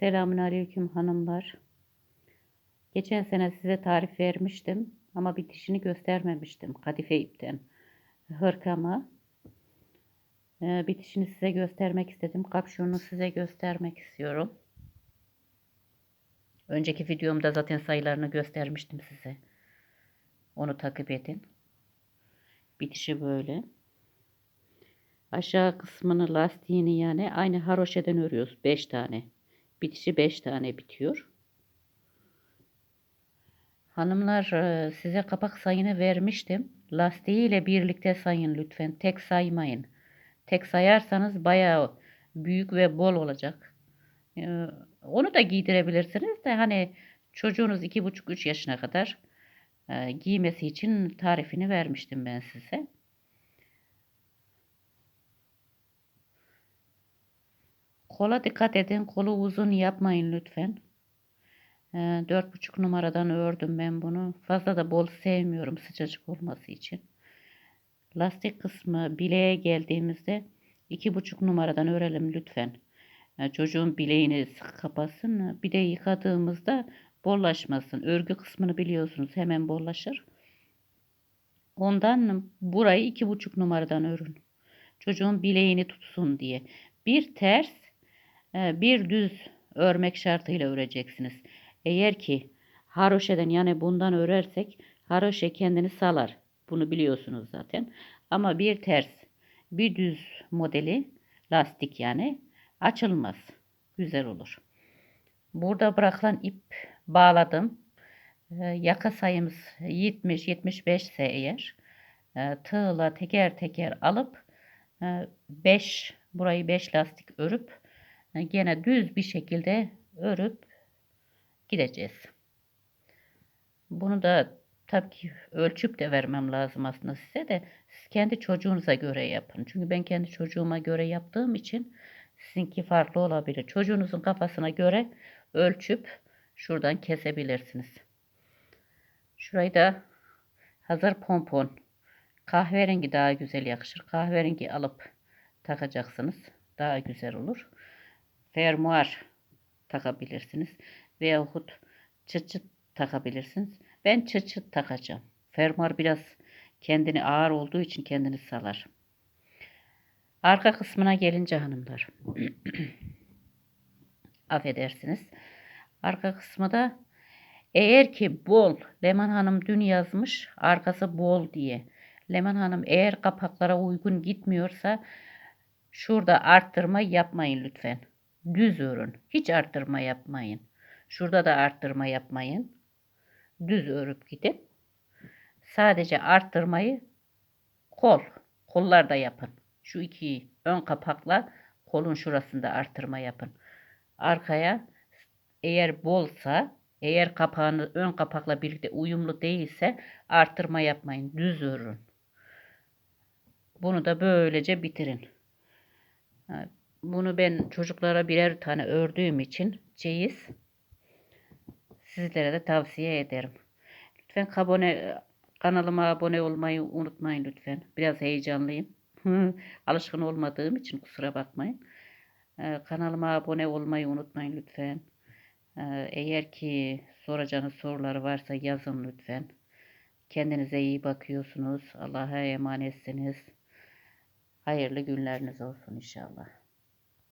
Selamun Aleyküm hanımlar. Geçen sene size tarif vermiştim ama bitişini göstermemiştim. Kadife ipten hırkamı. Ee, bitişini size göstermek istedim. Kapşonunu size göstermek istiyorum. Önceki videomda zaten sayılarını göstermiştim size. Onu takip edin. Bitişi böyle. Aşağı kısmını lastiğini yani aynı haroşeden örüyoruz. 5 tane. Bitişi 5 tane bitiyor. Hanımlar e, size kapak sayını vermiştim. Lastiğiyle birlikte sayın lütfen. Tek saymayın. Tek sayarsanız bayağı büyük ve bol olacak. E, onu da giydirebilirsiniz de hani çocuğunuz 2,5-3 yaşına kadar e, giymesi için tarifini vermiştim ben size. Kola dikkat edin. Kolu uzun yapmayın lütfen. Ee, dört buçuk numaradan ördüm ben bunu. Fazla da bol sevmiyorum sıcacık olması için. Lastik kısmı bileğe geldiğimizde iki buçuk numaradan örelim lütfen. Yani çocuğun bileğini sık kapasın. Bir de yıkadığımızda bollaşmasın. Örgü kısmını biliyorsunuz hemen bollaşır. Ondan burayı iki buçuk numaradan örün. Çocuğun bileğini tutsun diye. Bir ters ee, bir düz örmek şartıyla öreceksiniz. Eğer ki haroşeden yani bundan örersek haroşe kendini salar. Bunu biliyorsunuz zaten. Ama bir ters bir düz modeli lastik yani açılmaz. Güzel olur. Burada bırakılan ip bağladım. Ee, yaka sayımız 70-75 ise eğer e, tığla teker teker alıp 5 e, burayı 5 lastik örüp gene düz bir şekilde örüp gideceğiz. Bunu da tabii ki ölçüp de vermem lazım aslında size de siz kendi çocuğunuza göre yapın. Çünkü ben kendi çocuğuma göre yaptığım için sizinki farklı olabilir. Çocuğunuzun kafasına göre ölçüp şuradan kesebilirsiniz. Şurayı da hazır pompon kahverengi daha güzel yakışır. Kahverengi alıp takacaksınız. Daha güzel olur fermuar takabilirsiniz. Veyahut çıt çıt takabilirsiniz. Ben çıt çıt takacağım. Fermuar biraz kendini ağır olduğu için kendini salar. Arka kısmına gelince hanımlar. Affedersiniz. Arka kısmı da eğer ki bol, Leman Hanım dün yazmış arkası bol diye. Leman Hanım eğer kapaklara uygun gitmiyorsa şurada arttırma yapmayın lütfen düz örün. Hiç arttırma yapmayın. Şurada da arttırma yapmayın. Düz örüp gidin. Sadece arttırmayı kol, kollarda yapın. Şu iki ön kapakla kolun şurasında arttırma yapın. Arkaya eğer bolsa, eğer kapağını ön kapakla birlikte uyumlu değilse arttırma yapmayın. Düz örün. Bunu da böylece bitirin. Bunu ben çocuklara birer tane ördüğüm için çeyiz sizlere de tavsiye ederim. Lütfen abone, kanalıma abone olmayı unutmayın lütfen. Biraz heyecanlıyım. Alışkın olmadığım için kusura bakmayın. Ee, kanalıma abone olmayı unutmayın lütfen. Ee, eğer ki soracağınız soruları varsa yazın lütfen. Kendinize iyi bakıyorsunuz. Allah'a emanetsiniz. Hayırlı günleriniz olsun inşallah.